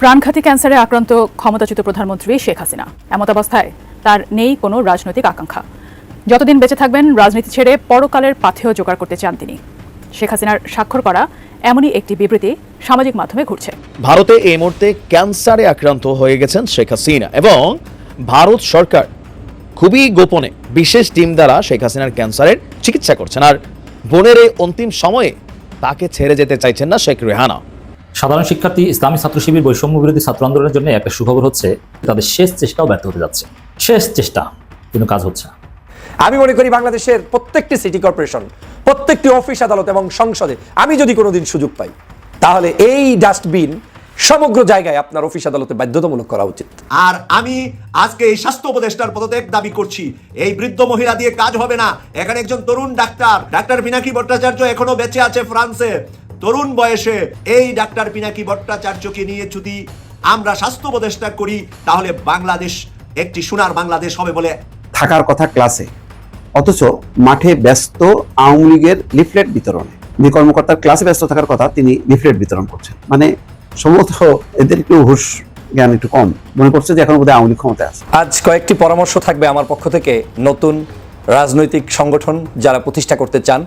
প্রাণঘাতী ক্যান্সারে আক্রান্ত ক্ষমতাচ্যুত প্রধানমন্ত্রী শেখ হাসিনা। এমত অবস্থায় তার নেই কোনো রাজনৈতিক আকাঙ্ক্ষা। যতদিন বেঁচে থাকবেন, রাজনীতি ছেড়ে পরকালের পাথেয় জোগাড় করতে চান তিনি। শেখ হাসিনার স্বাক্ষর করা এমনই একটি বিবৃতি সামাজিক মাধ্যমে ঘুরছে। ভারতে এই মুহূর্তে ক্যান্সারে আক্রান্ত হয়ে গেছেন শেখ হাসিনা এবং ভারত সরকার খুবই গোপনে বিশেষ টিম দ্বারা শেখ হাসিনার ক্যান্সারের চিকিৎসা করছেন। আর বোনের এই অন্তিম সময়ে তাকে ছেড়ে যেতে চাইছেন না শেখ রেহানা। সাধারণ শিক্ষার্থী ইসলামী ছাত্র শিবির বৈষম্য বিরোধী ছাত্র আন্দোলনের জন্য একটা সুখবর হচ্ছে তাদের শেষ চেষ্টাও ব্যর্থ হতে যাচ্ছে। শেষ চেষ্টা কিন্তু কাজ হচ্ছে না। আমি মনে করি বাংলাদেশের প্রত্যেকটি সিটি কর্পোরেশন প্রত্যেকটি অফিস আদালত এবং সংসদে আমি যদি কোনোদিন সুযোগ পাই তাহলে এই ডাস্টবিন সমগ্র জায়গায় আপনার অফিস আদালতে বাধ্যতামূলক করা উচিত। আর আমি আজকে এই স্বাস্থ্য উপদেষ্টার পদত্যাগ দাবি করছি। এই বৃদ্ধ মহিলা দিয়ে কাজ হবে না। এখানে একজন তরুণ ডাক্তার ডাক্তার পিনাকি ভট্টাচার্য এখনও বেঁচে আছে ফ্রান্সে। তরুণ বয়সে এই ডাক্তার পিনাকি ভট্টাচার্যকে নিয়ে যদি আমরা স্বাস্থ্য উপদেষ্টা করি তাহলে বাংলাদেশ একটি সোনার বাংলাদেশ হবে বলে থাকার কথা ক্লাসে। অথচ মাঠে ব্যস্ত আওয়ামী লীগের লিফলেট বিতরণে। যে কর্মকর্তার ক্লাসে ব্যস্ত থাকার কথা তিনি লিফলেট বিতরণ করছেন। মানে সম্ভবত এদের একটু হুশ জ্ঞান একটু কম। মনে করছে যে এখন বোধহয় আওয়ামী লীগ ক্ষমতায় আছে। আজ কয়েকটি পরামর্শ থাকবে আমার পক্ষ থেকে। নতুন রাজনৈতিক সংগঠন যারা প্রতিষ্ঠা করতে চান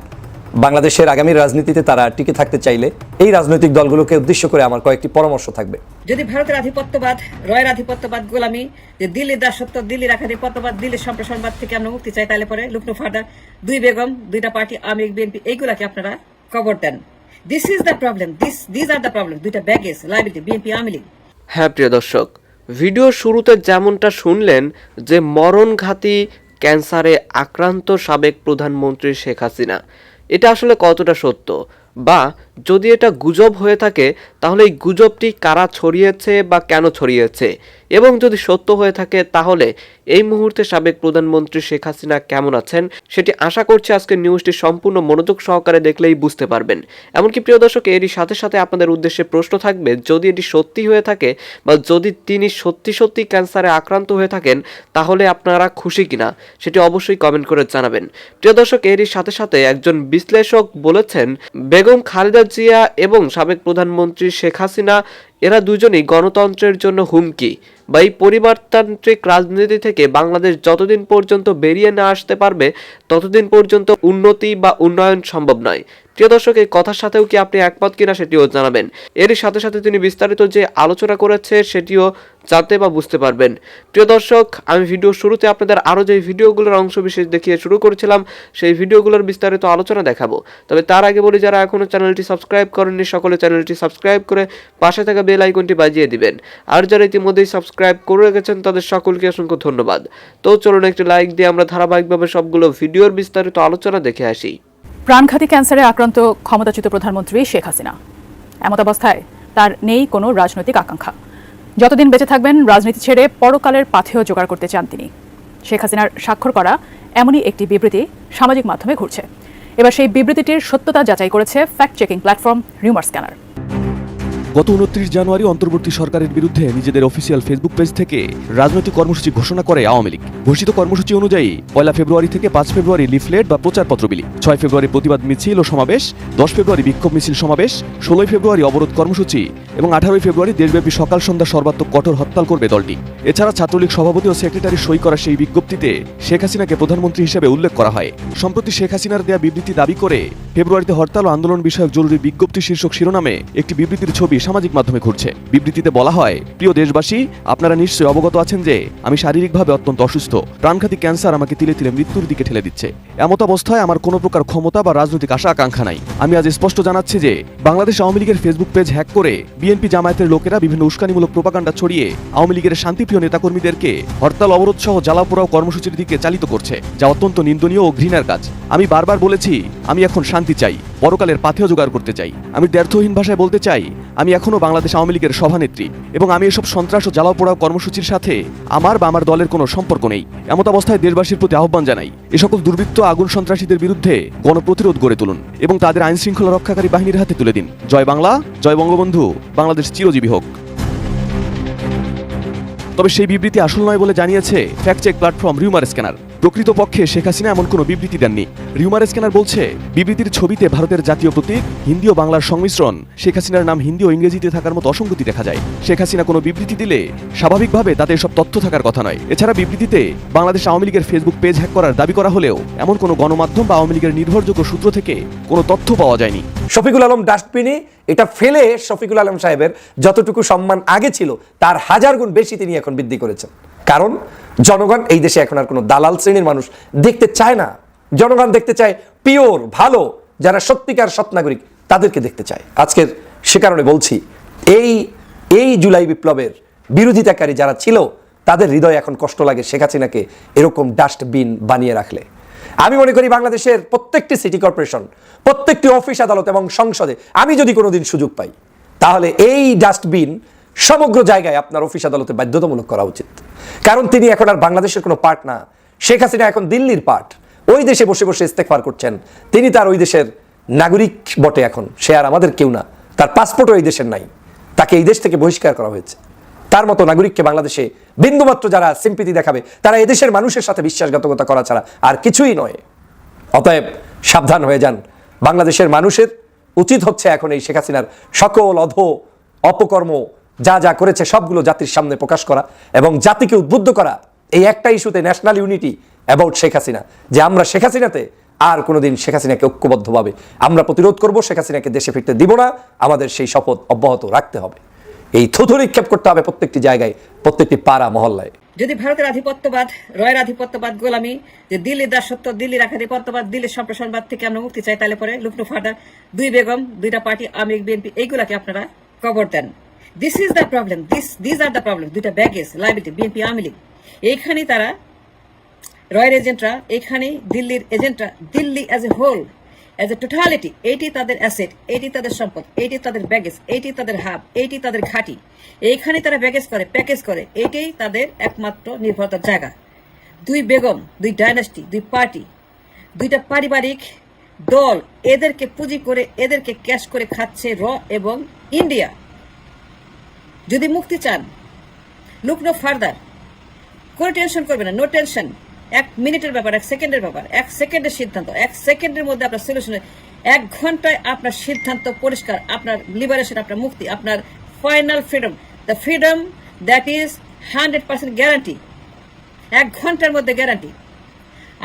বাংলাদেশের আগামী রাজনীতিতে তারা টিকে থাকতে চাইলে এই রাজনৈতিক দলগুলোকে উদ্দেশ্য করে আমার কয়েকটি পরামর্শ থাকবে। যদি ভারতের আধিপত্যবাদ রয়ের আধিপত্যবাদ গোলামি যে দিল্লির দাসত্ব দিল্লির আধিপত্যবাদ দিল্লির সম্প্রসারণবাদ থেকে আমরা মুক্তি চাই তাহলে পরে লুকনো ফার্দার দুই বেগম দুইটা পার্টি আমি বিএনপি এইগুলাকে আপনারা কবর দেন। This is the problem this this are the problem দুইটা baggage liability BNP Awami League. হ্যাঁ প্রিয় দর্শক ভিডিওর শুরুতে যেমনটা শুনলেন যে মরণঘাতী ক্যান্সারে আক্রান্ত সাবেক প্রধানমন্ত্রী শেখ হাসিনা এটা আসলে কতটা সত্য? বা যদি এটা গুজব হয়ে থাকে, তাহলে এই গুজবটি কারা ছড়িয়েছে বা কেন ছড়িয়েছে? এবং যদি সত্য হয়ে থাকে, তাহলে এই মুহূর্তে সাবেক প্রধানমন্ত্রী শেখ হাসিনা কেমন আছেন? সেটি আশা করছি আজকের নিউজটি সম্পূর্ণ মনোযোগ সহকারে দেখলেই বুঝতে পারবেন। এমনকি প্রিয় দর্শক, এরই সাথে সাথে আপনাদের উদ্দেশ্যে প্রশ্ন থাকবে, যদি এটি সত্যি হয়ে থাকে বা যদি তিনি সত্যি সত্যি ক্যান্সারে আক্রান্ত হয়ে থাকেন, তাহলে আপনারা খুশি কিনা? সেটি অবশ্যই কমেন্ট করে জানাবেন। প্রিয় দর্শক, এরই সাথে সাথে একজন বিশ্লেষক বলেছেন বেগম খালেদা জিয়া এবং সাবেক প্রধানমন্ত্রী শেখ হাসিনা এরা দুজনেই গণতন্ত্রের জন্য হুমকি বা এই পরিবারতান্ত্রিক রাজনীতি থেকে বাংলাদেশ যতদিন পর্যন্ত বেরিয়ে না আসতে পারবে, ততদিন পর্যন্ত উন্নতি বা উন্নয়ন সম্ভব নয়। প্রিয় দর্শক, এই কথার সাথেও কি আপনি একমত কিনা সেটিও জানাবেন। এরই সাথে সাথে তিনি বিস্তারিত যে আলোচনা করেছে সেটিও জানতে বা বুঝতে পারবেন। প্রিয় দর্শক, আমি ভিডিও শুরুতে আপনাদের আরও যে ভিডিওগুলোর অংশ বিশেষ দেখিয়ে শুরু করেছিলাম, সেই ভিডিওগুলোর বিস্তারিত আলোচনা দেখাবো। তবে তার আগে বলি, যারা এখনও চ্যানেলটি সাবস্ক্রাইব করেননি, সকলে চ্যানেলটি সাবস্ক্রাইব করে পাশে থাকা বেল আইকনটি বাজিয়ে দিবেন। আর যারা ইতিমধ্যেই সাবস্ক্রাইব করে রেখেছেন, তাদের সকলকে অসংখ্য ধন্যবাদ। তো চলুন একটি লাইক দিয়ে আমরা ধারাবাহিকভাবে সবগুলো ভিডিওর বিস্তারিত আলোচনা দেখে আসি। প্রাণঘাতী ক্যান্সারে আক্রান্ত ক্ষমতাচ্যুত প্রধানমন্ত্রী শেখ হাসিনা। এমত অবস্থায় তার নেই কোনো রাজনৈতিক আকাঙ্ক্ষা। যতদিন বেঁচে থাকবেন, রাজনীতি ছেড়ে পরকালের পাথেয় জোগাড় করতে চান তিনি। শেখ হাসিনার স্বাক্ষর করা এমনই একটি বিবৃতি সামাজিক মাধ্যমে ঘুরছে। এবার সেই বিবৃতিটির সত্যতা যাচাই করেছে fact checking platform Rumor Scanner গত উনত্রিশ জানুয়ারি অন্তর্বর্তী সরকারের বিরুদ্ধে নিজেদের অফিসিয়াল ফেসবুক পেজ থেকে রাজনৈতিক কর্মসূচি ঘোষণা করে আওয়ামী লীগ। ঘোষিত কর্মসূচি অনুযায়ী পয়লা ফেব্রুয়ারি থেকে পাঁচ ফেব্রুয়ারি লিফলেট বা প্রচারপত্র বিলি, ছয় ফেব্রুয়ারি প্রতিবাদ মিছিল ও সমাবেশ, দশ ফেব্রুয়ারি বিক্ষোভ মিছিল সমাবেশ, ষোলোই ফেব্রুয়ারি অবরোধ কর্মসূচি এবং আঠারোই ফেব্রুয়ারি দেশব্যাপী সকাল সন্ধ্যা সর্বাত্মক কঠোর হরতাল করবে দলটি। এছাড়া ছাত্রলীগ সভাপতি ও সেক্রেটারি সই করা সেই বিজ্ঞপ্তিতে শেখ হাসিনাকে প্রধানমন্ত্রী হিসেবে উল্লেখ করা হয়। সম্প্রতি শেখ হাসিনার দেয়া বিবৃতি দাবি করে ফেব্রুয়ারিতে হরতাল ও আন্দোলন বিষয়ক জরুরি বিজ্ঞপ্তি শীর্ষক শিরোনামে একটি বিবৃতির ছবি সামাজিক মাধ্যমে ঘুরছে। বিবৃতিতে বলা হয়, প্রিয় দেশবাসী, আপনারা নিশ্চয়ই অবগত আছেন যে আমি শারীরিকভাবে অত্যন্ত অসুস্থ। প্রাণঘাতী ক্যান্সার আমাকে তিলে তিলে মৃত্যুর দিকে ঠেলে দিচ্ছে। এমত অবস্থায় আমার কোনো প্রকার ক্ষমতা বা রাজনৈতিক আশা আকাঙ্ক্ষা নাই। আমি আজ স্পষ্ট জানাচ্ছি যে বাংলাদেশ আওয়ামী লীগের ফেসবুক পেজ হ্যাক করে বিএনপি জামায়াতের লোকেরা বিভিন্ন উস্কানিমূলক প্রোপাগান্ডা ছড়িয়ে আওয়ামী লীগের শান্তিপ্রিয় নেতাকর্মীদেরকে হরতাল অবরোধ সহ জ্বালাপোড়াও কর্মসূচির দিকে চালিত করছে, যা অত্যন্ত নিন্দনীয় ও ঘৃণার কাজ। আমি বারবার বলেছি, আমি এখন শান্তি চাই। পরকালের পাথেও জোগাড় করতে চাই। আমি দ্ব্যর্থহীন ভাষায় বলতে চাই, আমি এখনও বাংলাদেশ আওয়ামী লীগের সভানেত্রী এবং আমি এসব সন্ত্রাস ও জ্বালাপোড়াও কর্মসূচির সাথে আমার বা আমার দলের কোনো সম্পর্ক নেই। এমত অবস্থায় দেশবাসীর প্রতি আহ্বান জানাই, এ সকল দুর্বৃত্ত আগুন সন্ত্রাসীদের বিরুদ্ধে গণপ্রতিরোধ গড়ে তুলুন এবং তাদের আইন শৃঙ্খলা রক্ষাকারী বাহিনীর হাতে তুলে দিন। জয় বাংলা, জয় বঙ্গবন্ধু, বাংলাদেশ চিরজীবী হোক। তবে সেই বিবৃতি আসল নয় বলে জানিয়েছে fact check platform Rumor Scanner. প্রকৃতপক্ষে শেখ হাসিনা এমন কোনো বিবৃতি দেননি। রিউমার স্ক্যানার বলছে, বিবৃতির ছবিতে ভারতের জাতীয় প্রতীক, হিন্দি ও বাংলার সংমিশ্রণ, শেখ হাসিনার নাম হিন্দি ও ইংরেজিতে থাকার মতো অসঙ্গতি দেখা যায়। শেখ হাসিনা কোনো বিবৃতি দিলে স্বাভাবিকভাবে তাতে সব তথ্য থাকার কথা নয়। এছাড়া বিবৃতিতে বাংলাদেশ আওয়ামী লীগের ফেসবুক পেজ হ্যাক করার দাবি করা হলেও এমন কোনো গণমাধ্যম বা আওয়ামী লীগের নির্ভরযোগ্য সূত্র থেকে কোনো তথ্য পাওয়া যায়নি। শফিকুল আলম ডাস্টবিনে এটা ফেলে শফিকুল আলম সাহেবের যতটুকু সম্মান আগে ছিল, তার হাজার গুণ বেশি তিনি এখন বৃদ্ধি করেছেন। কারণ জনগণ এই দেশে এখন আর কোনো দালাল শ্রেণির মানুষ দেখতে চায় না। জনগণ দেখতে চায় পিওর, ভালো, যারা সত্যিকার সৎ নাগরিক, তাদেরকে দেখতে চায়। আজকের সে কারণে বলছি, এই এই জুলাই বিপ্লবের বিরোধিতাকারী যারা ছিল, তাদের হৃদয় এখন কষ্ট লাগে শেখ হাসিনাকে এরকম ডাস্টবিন বানিয়ে রাখলে। আমি মনে করি বাংলাদেশের প্রত্যেকটি সিটি কর্পোরেশন, প্রত্যেকটি অফিস আদালত এবং সংসদে আমি যদি কোনোদিন সুযোগ পাই, তাহলে এই ডাস্টবিন সমগ্র জায়গায় আপনার অফিস আদালতে বাধ্যতামূলক করা উচিত। কারণ তিনি এখন আর বাংলাদেশের কোনো পার্ট না। শেখ হাসিনা এখন দিল্লির পার্ট ওই দেশে বসে বসে ইস্তেকফার করছেন। তিনি তার ওই দেশের নাগরিক বটে এখন। সে আর আমাদের কেউ না। তার পাসপোর্টও এই দেশের নাই। তাকে এই দেশ থেকে বহিষ্কার করা হয়েছে। তার মতো নাগরিককে বাংলাদেশে বিন্দুমাত্র যারা সিম্পিতি দেখাবে, তারা এদেশের মানুষের সাথে বিশ্বাসঘাতকতা করা ছাড়া আর কিছুই নয়। অতএব সাবধান হয়ে যান। বাংলাদেশের মানুষের উচিত হচ্ছে এখন এই শেখ হাসিনার সকল অধ অপকর্ম যা যা করেছে সবগুলো জাতির সামনে প্রকাশ করা এবং জাতিকে উদ্বুদ্ধ করা এই একটা ইস্যুতে national unity about Sheikh Hasina, যে আমরা শেখ হাসিনাতে আর কোনোদিন শেখ হাসিনাকে ঐক্যবদ্ধভাবে আমরা প্রতিরোধ করব, শেখ হাসিনাকে দেশে ফিরতে দিব না, আমাদের সেই শপথ অব্যাহত রাখতে হবে। এই থুথু নিক্ষেপ করতে হবে প্রত্যেকটি জায়গায়, প্রত্যেকটি পাড়া মহল্লায়। যদি ভারতের আধিপত্যবাদ, রয়ের আধিপত্যবাদ গোলামি, যে দিল্লির দাসত্ব, দিল্লির আধিপত্যবাদ, দিল্লির সম্প্রসারণবাদ থেকে আমরা মুক্তি চাই, তাহলে পরে লুকনো ফাটা দুই বেগম, দুইটা পার্টি লীগ, বিএনপি, এইগুলাকে আপনারা কবর দেন। This is the problem this this are the problem দুইটা baggage liability BNP Awami League এইখানে তারা রয়্যাল এজেন্টরা এখানে দিল্লির এজেন্টরা Delhi as a whole as a totality এইটি তাদের অ্যাসেট এইটি তাদের সম্পদ, এইটি তাদের ব্যাগেজ এইটি তাদের হাব, এইটি তাদের ঘাঁটি। এইখানে তারা ব্যাগেজ করে প্যাকেজ করে, এইটাই তাদের একমাত্র নির্ভরতার জায়গা। দুই বেগম, দুই ডাইনাস্টি দুই পার্টি দুইটা পারিবারিক দল, এদেরকে পুঁজি করে, এদেরকে ক্যাশ করে খাচ্ছে র এবং ইন্ডিয়া যদি মুক্তি চান লুক নো ফার্দার কোনো টেনশন করবে না নো টেনশন এক মিনিটের ব্যাপার, এক সেকেন্ডের ব্যাপার, এক সেকেন্ডের সিদ্ধান্ত, এক সেকেন্ডের মধ্যে আপনার সলিউশন এক ঘন্টায় আপনার সিদ্ধান্ত পরিষ্কার, আপনার লিবারেশন আপনার মুক্তি, আপনার final freedom the freedom that is hundred percent guarantee এক ঘণ্টার মধ্যে গ্যারান্টি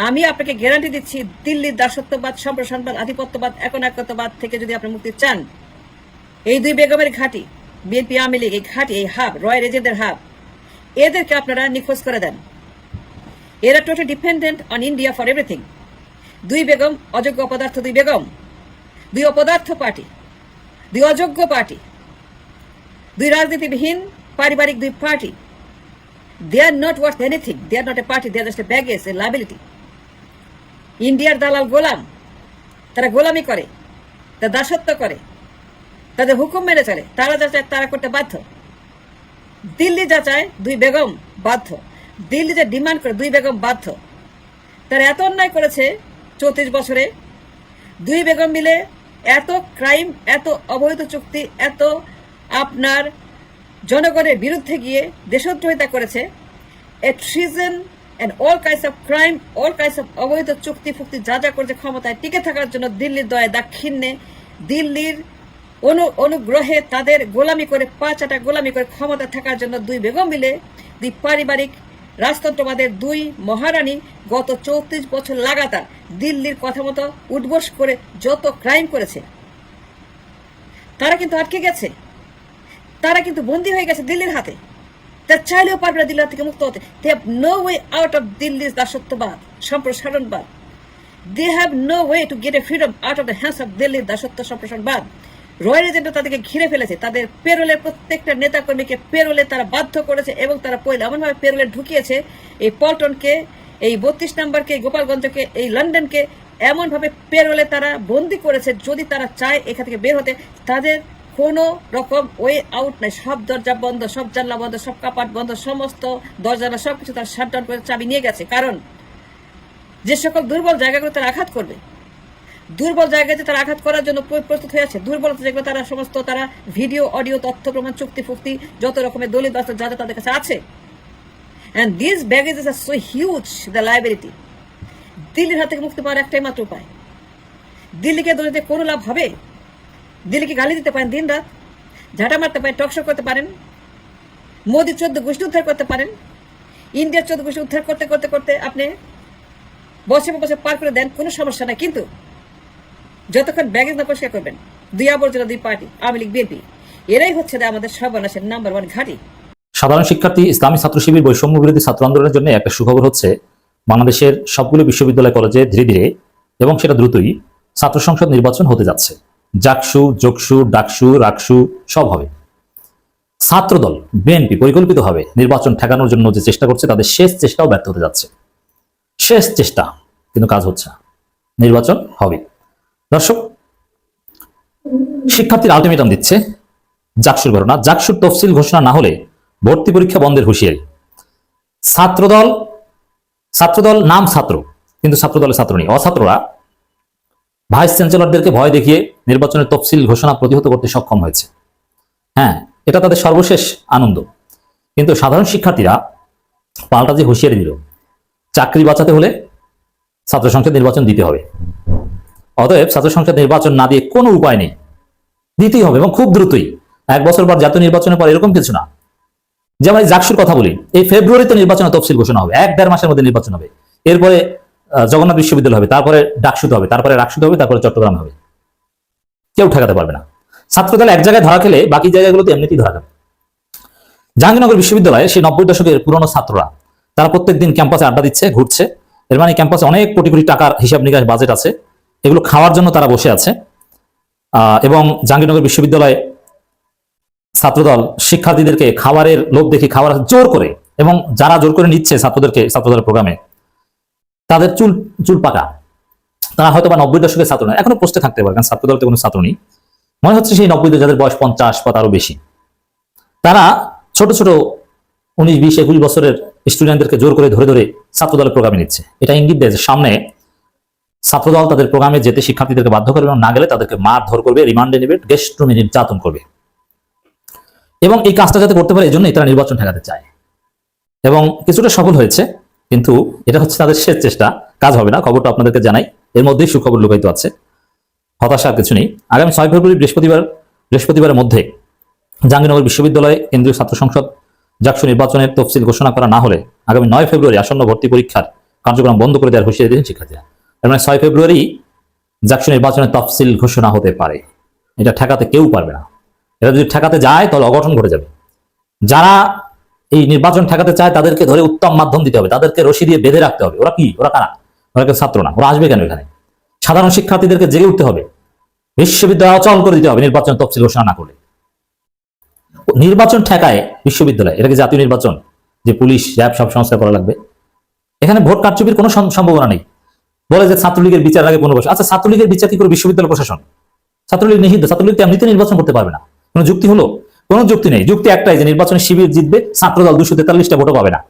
আমি আপনাকে গ্যারান্টি দিচ্ছি, দিল্লির দাসত্ববাদ, সম্প্রসারণবাদ, আধিপত্যবাদ একনায়কত্ববাদ থেকে যদি আপনি মুক্তি চান, এই দুই বেগমের ঘাঁটি বিএনপি আওয়ামী লীগ, এই ঘাঁটি, এই হাব রয়্যাল এজেন্টের হাব, এদেরকে আপনারা নিখোঁজ করে দেন। এরা total dependent on India for everything. দুই বেগম, অযোগ্য অপদার্থ দুই বেগম, দুই অপদার্থ পার্টি, দুই অযোগ্য পার্টি, দুই রাজনীতিবিহীন পারিবারিক দুই party. They are not worth anything they are not a party they are just a baggage a liability ইন্ডিয়ার দালাল গোলাম, তারা গোলামি করে, তারা দাসত্ব করে। তাদের হুকুম মেনে চলে। তারা যা চায় তারা করতে বাধ্য। দিল্লি যা চায় দুই বেগম বাধ্য। দিল্লি যে ডিমান্ড করে, দুই বেগম বাধ্য। তারা এত অন্যায় করেছে চৌত্রিশ বছরে। দুই বেগম মিলে এত ক্রাইম এত অবৈধ চুক্তি, এত আপনার জনগণের বিরুদ্ধে গিয়ে দেশদ্রোহিতা করেছে। A treason and all kinds of crime all kinds of অবৈধ চুক্তি ফুক্তি যা যা করেছে ক্ষমতায় টিকে থাকার জন্য দিল্লির দয়ে দাক্ষিণ্যে দিল্লির অনু, অনুগ্রহে তাদের গোলামি করে পাঁচাটা গোলামি করে ক্ষমতা থাকার জন্য দুই বেগম মিলে দুই পারিবারিক রাজতন্ত্রবাদের দুই মহারানী গত চৌত্রিশ বছর লাগাতার দিল্লির কথা মতো উদ্বোস করে যত ক্রাইম করেছে। তারা কিন্তু আটকে গেছে। তারা কিন্তু বন্দী হয়ে গেছে দিল্লির হাতে। তার চাইলেও পারবে না দিল্লি থেকে মুক্ত হতে। They have no way out of দিল্লির দাসত্ববাদ, সম্প্রসারণবাদ। They have no way to get a freedom out of the hands of দিল্লির দাসত্ব, সম্প্রসারণবাদ। রয়্যাল এজেন্ট তাদেরকে ঘিরে ফেলেছে। তাদের পেরোলের প্রত্যেকটা নেতাকর্মীকে পেরোলে তারা বাধ্য করেছে এবং তারা পয়লা এমনভাবে পেরোলে ঢুকিয়েছে এই পল্টনকে, এই বত্রিশ নাম্বারকে গোপালগঞ্জকে, এই লন্ডনকে এমনভাবে পেরোলে তারা বন্দি করেছে যদি তারা চায় এখান থেকে বের হতে। তাদের কোনো রকম ওয়ে আউট নাই। সব দরজা বন্ধ, সব জানলা বন্ধ, সব কাপাট বন্ধ, সমস্ত দরজা সবকিছু তারা শাটডাউন করে চাবি নিয়ে গেছে। কারণ যে সকল দুর্বল জায়গাগুলো তারা আঘাত করবে দুর্বল জায়গাতে তারা আঘাত করার জন্য প্রস্তুত হয়ে আছে। দুর্বলতা যেগুলো তারা সমস্ত তারা ভিডিও, অডিও, তথ্য, প্রমাণ, চুক্তি, ফুক্তি, যত রকমের দলিল বাস্তব যা তাদের কাছে আছে। And this baggages are so huge the liability দিল্লির হাত থেকে মুক্তি পাওয়ার একটাই মাত্র উপায়। দিল্লিকে দোষে কোনো লাভ হবে? দিল্লিকে গালি দিতে পারেন দিন রাত? ঝাঁটা মারতে পারেন টকশো করতে পারেন? মোদি চোদ্দ গোষ্ঠী উদ্ধার করতে পারেন? ইন্ডিয়ার চোদ্দ গোষ্ঠী উদ্ধার করতে করতে করতে আপনি বসে বসে পার করে দেন, কোনো সমস্যা নাই। কিন্তু যতক্ষণ ব্যাগেজ না পরিষ্কার করবেন, দুই আবর্জনা দুই পার্টি, আওয়ামী লীগ, বিএনপি, এরাই হচ্ছে আমাদের সর্বনাশের নাম্বার ওয়ান ঘাঁটি। সাধারণ শিক্ষার্থী, ইসলামী ছাত্র শিবির বৈষম্য বিরোধী ছাত্র আন্দোলনের জন্য একটা সুখবর হচ্ছে, বাংলাদেশের সবগুলো বিশ্ববিদ্যালয় কলেজে ধীরে ধীরে এবং সেটা দ্রুতই ছাত্র সংসদ নির্বাচন হতে যাচ্ছে। জাকসু, যোগসু, ডাকসু, রাকসু সব হবে। ছাত্রদল, বিএনপি পরিকল্পিতভাবে নির্বাচন ঠেকানোর জন্য যে চেষ্টা করছে, তাদের শেষ চেষ্টাও ব্যর্থ হতে যাচ্ছে। শেষ চেষ্টা, কিন্তু কাজ হচ্ছে নির্বাচন হবে। দর্শক, শিক্ষার্থীর আলটিমেটাম দিচ্ছে জাকসুর ঘটনা। জাকসুর তফসিল ঘোষণা না হলে ভর্তি পরীক্ষা বন্ধের হুঁশিয়ারি। ছাত্রদল ছাত্রদল নাম ছাত্র, কিন্তু ছাত্রদলের ছাত্র নেই। অছাত্ররা ভাইস চ্যান্সেলরদেরকে ভয় দেখিয়ে নির্বাচনের তফসিল ঘোষণা প্রতিহত করতে সক্ষম হয়েছে। হ্যাঁ এটা তাদের সর্বশেষ আনন্দ। কিন্তু সাধারণ শিক্ষার্থীরা পাল্টা যে হুঁশিয়ারি দিল, চাকরি বাঁচাতে হলে ছাত্র সংসদ নির্বাচন দিতে হবে। অতএব ছাত্র সংসদ নির্বাচন না দিয়ে কোনো উপায় নেই। দিতেই হবে, এবং খুব দ্রুতই, এক বছর পর জাতীয় নির্বাচনের পর এরকম কিছু না। যেমন এই জাকসুর কথা বলি, এই ফেব্রুয়ারিতে নির্বাচনের তফসিল ঘোষণা হবে, এক দেড় মাসের মধ্যে নির্বাচন হবে। এরপরে জগন্নাথ বিশ্ববিদ্যালয় হবে, তারপরে ডাকসুতে হবে, তারপরে রাকসুতে হবে, তারপরে চট্টগ্রাম হবে। কেউ ঠেকাতে পারবে না। ছাত্রদল এক জায়গায় ধরা খেলে বাকি জায়গাগুলোতে এমনিতেই ধরা খাবে। জাহাঙ্গীরনগর বিশ্ববিদ্যালয়ে সেই নব্বই দশকের পুরনো ছাত্ররা, তারা প্রত্যেকদিন ক্যাম্পাসে আড্ডা দিচ্ছে, ঘুরছে। এর মানে ক্যাম্পাসে অনেক কোটি কোটি টাকার হিসাব নিকাশ বাজেট আছে। এগুলো খাওয়ার জন্য তারা বসে আছে। এবং জাহাঙ্গীরনগর বিশ্ববিদ্যালয়ে ছাত্রদল শিক্ষার্থীদেরকে খাবারের লোভ দেখে খাবার জোর করে এবং যারা জোর করে নিচ্ছে ছাত্রদেরকে ছাত্রদলের প্রোগ্রামে, তাদের চুল চুল পাকা। তারা হয়তো বা নব্বই দশকের ছাত্র নয়, এখনও পোস্টে থাকতে পারে, কারণ ছাত্রদলতে কোনো ছাত্র নেই। মনে হচ্ছে সেই নব্বই যাদের বয়স পঞ্চাশ বা তারও বেশি। তারা ছোট ছোট উনিশ, বিশ, একুশ বছরের স্টুডেন্টদেরকে জোর করে ধরে ধরে ছাত্রদলের প্রোগ্রামে নিচ্ছে। এটা ইঙ্গিত দেয় যে সামনে ছাত্রদল তাদের প্রোগ্রামে যেতে শিক্ষার্থীদেরকে বাধ্য করবে এবং না গেলে তাদেরকে মার ধর করবে, রিমান্ডে নেবে গেস্ট রুমে নির্যাতন করবে। এবং এই কাজটা যাতে করতে পারে, এই জন্যই তারা নির্বাচন ঠেকাতে চায়। এবং কিছুটা সফল হয়েছে, কিন্তু এটা হচ্ছে তাদের শেষ চেষ্টা, কাজ হবে না, খবরটা আপনাদেরকে জানাই। এর মধ্যেই সুখবর লুকায়িত আছে। হতাশার কিছু নেই। আগামী ছয় ফেব্রুয়ারি বৃহস্পতিবার, বৃহস্পতিবারের মধ্যে জাহাঙ্গীরনগর বিশ্ববিদ্যালয়ে কেন্দ্রীয় ছাত্র সংসদ জাকসু নির্বাচনের তফসিল ঘোষণা করা না হলে আগামী নয় ফেব্রুয়ারি আসন্ন ভর্তি পরীক্ষার কার্যক্রম বন্ধ করে দেওয়ার হুঁশিয়ারি দিয়েছেন শিক্ষার্থীরা। এর মানে ছয় ফেব্রুয়ারি জাকসু নির্বাচনের তফসিল ঘোষণা হতে পারে। এটা ঠেকাতে কেউ পারবে না। এটা যদি ঠেকাতে যায়, তাহলে অঘটন ঘটে যাবে। যারা এই নির্বাচন ঠেকাতে চায়, তাদেরকে ধরে উত্তম মাধ্যম দিতে হবে। তাদেরকে রশি দিয়ে বেঁধে রাখতে হবে। ওরা কি? ওরা কারা? ওরা কেউ ছাত্র না। ওরা আসবে কেন এখানে? সাধারণ শিক্ষার্থীদেরকে জেগে উঠতে হবে। বিশ্ববিদ্যালয় অচল করে দিতে হবে নির্বাচন তফসিল ঘোষণা না করলে। নির্বাচন ঠেকায় বিশ্ববিদ্যালয়। এটাকে জাতীয় নির্বাচন? যে পুলিশ, র্যাব সব সংস্কার করা লাগবে। এখানে ভোট কারচুপির কোনো সম- সম্ভাবনা নেই। বলে যে ছাত্রলীগের বিচার আগে পনেরো বছর। আচ্ছা ছাত্রলীগের বিচার কি করে বিশ্ববিদ্যালয় প্রশাসন? ছাত্রলীগ নিষিদ্ধ ছাত্রলীগ এমনিতে নির্বাচন করতে পারবে না। কোনো যুক্তি হলো? কোনো যুক্তি নেই। যুক্তি একটাই যে নির্বাচনে শিবির জিতবে, ছাত্রদল দুশো তেতাল্লিশটা ভোটও পাবে না।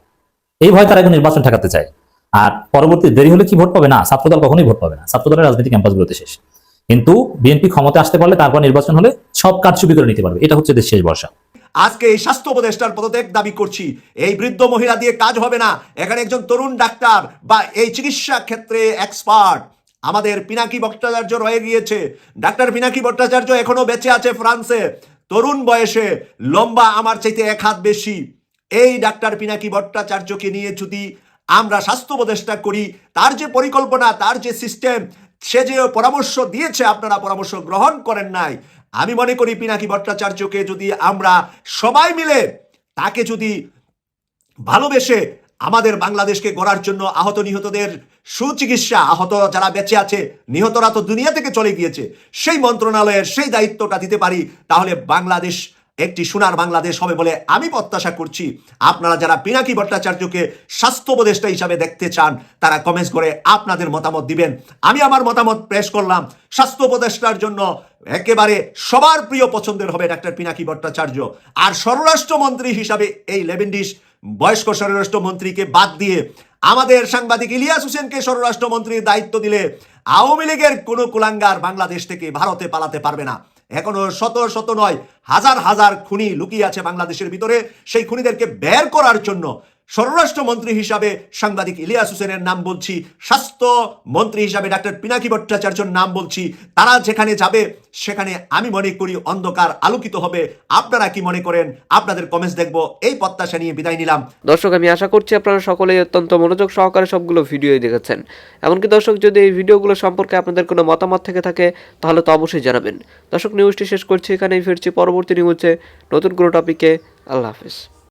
এই ভয় তারা এখন নির্বাচন ঠেকাতে চায়। আর পরবর্তী দেরি হলে কি ভোট পাবে? না, ছাত্রদল কখনোই ভোট পাবে না। ছাত্রদলের রাজনীতি ক্যাম্পাসগুলোতে শেষ। কিন্তু বিএনপি ক্ষমতা আসতে পারলে তারপর নির্বাচন হলে সব কারচুপি করে নিতে পারবে। এটা হচ্ছে দেশ শেষ বর্ষা আজকে এই স্বাস্থ্য উপদেষ্টার পদত্যাগ দাবি করছি। এই বৃদ্ধ মহিলা দিয়ে কাজ হবে না। এখানে একজন তরুণ ডাক্তার বা এই চিকিৎসা ক্ষেত্রে এক্সপার্ট আমাদের পিনাকি ভট্টাচার্য রয়ে গিয়েছে। ডাক্তার পিনাকি ভট্টাচার্য এখনও বেঁচে আছে ফ্রান্সে। তরুণ বয়সে লম্বা আমার চাইতে এক হাত বেশি। এই ডাক্তার পিনাকি ভট্টাচার্যকে নিয়ে যদি আমরা স্বাস্থ্য উপদেষ্টা করি, তার যে পরিকল্পনা, তার যে সিস্টেম সে যে পরামর্শ দিয়েছে, আপনারা পরামর্শ গ্রহণ করেন নাই। আমি মনে করি পিনাকি ভট্টাচার্যকে যদি আমরা সবাই মিলে তাকে যদি ভালোবেসে আমাদের বাংলাদেশকে গড়ার জন্য আহত নিহতদের সুচিকিৎসা আহত যারা বেঁচে আছে, নিহতরা তো দুনিয়া থেকে চলে গিয়েছে। সেই মন্ত্রণালয়ের সেই দায়িত্বটা দিতে পারি, তাহলে বাংলাদেশ একটি সোনার বাংলাদেশ হবে বলে আমি প্রত্যাশা করছি। আপনারা যারা পিনাকি ভট্টাচার্যকে স্বাস্থ্য উপদেষ্টা হিসাবে দেখতে চান, তারা কমেন্টস করে আপনাদের মতামত দিবেন। আমি আমার মতামত পেশ করলাম। স্বাস্থ্য উপদেষ্টার জন্য একেবারে সবার প্রিয় পছন্দের হবে ডাক্তার পিনাকি ভট্টাচার্য। আর স্বরাষ্ট্রমন্ত্রী হিসাবে এই লেভেন্ডিস বয়স্ক স্বরাষ্ট্রমন্ত্রীকে বাদ দিয়ে আমাদের সাংবাদিক ইলিয়াস হোসেনকে স্বরাষ্ট্রমন্ত্রীর দায়িত্ব দিলে আওয়ামী লীগের কোনো কুলাঙ্গার বাংলাদেশ থেকে ভারতে পালাতে পারবে না। এখনও শত শত নয়, হাজার হাজার খুনি লুকিয়ে আছে বাংলাদেশের ভিতরে। সেই খুনিদেরকে বের করার জন্য স্বরাষ্ট্রমন্ত্রী হিসাবে সাংবাদিক ইলিয়াস হোসেনের নাম বলছি, স্বাস্থ্য মন্ত্রী হিসাবে ডাক্তার পিনাকি ভট্টাচার্যর নাম বলছি, তারা যেখানে যাবে, সেখানে আমি মনে করি অন্ধকার আলোকিত হবে। আপনারা কি মনে করেন? আপনাদের কমেন্টস দেখব। এই প্রত্যাশা নিয়ে বিদায় নিলাম। দর্শক, আমি আশা করছি আপনারা সকলেই অত্যন্ত মনোযোগ সহকারে সবগুলো ভিডিওই দেখেছেন। এমনকি দর্শক, যদি এই ভিডিওগুলো সম্পর্কে আপনাদের কোনো মতামত থেকে থাকে, তাহলে তো অবশ্যই জানাবেন। দর্শক নিউজটি শেষ করছি, এখানেই ফিরছি। পরবর্তী নিউজে নতুন কোনো টপিকে আল্লাহ হাফিজ।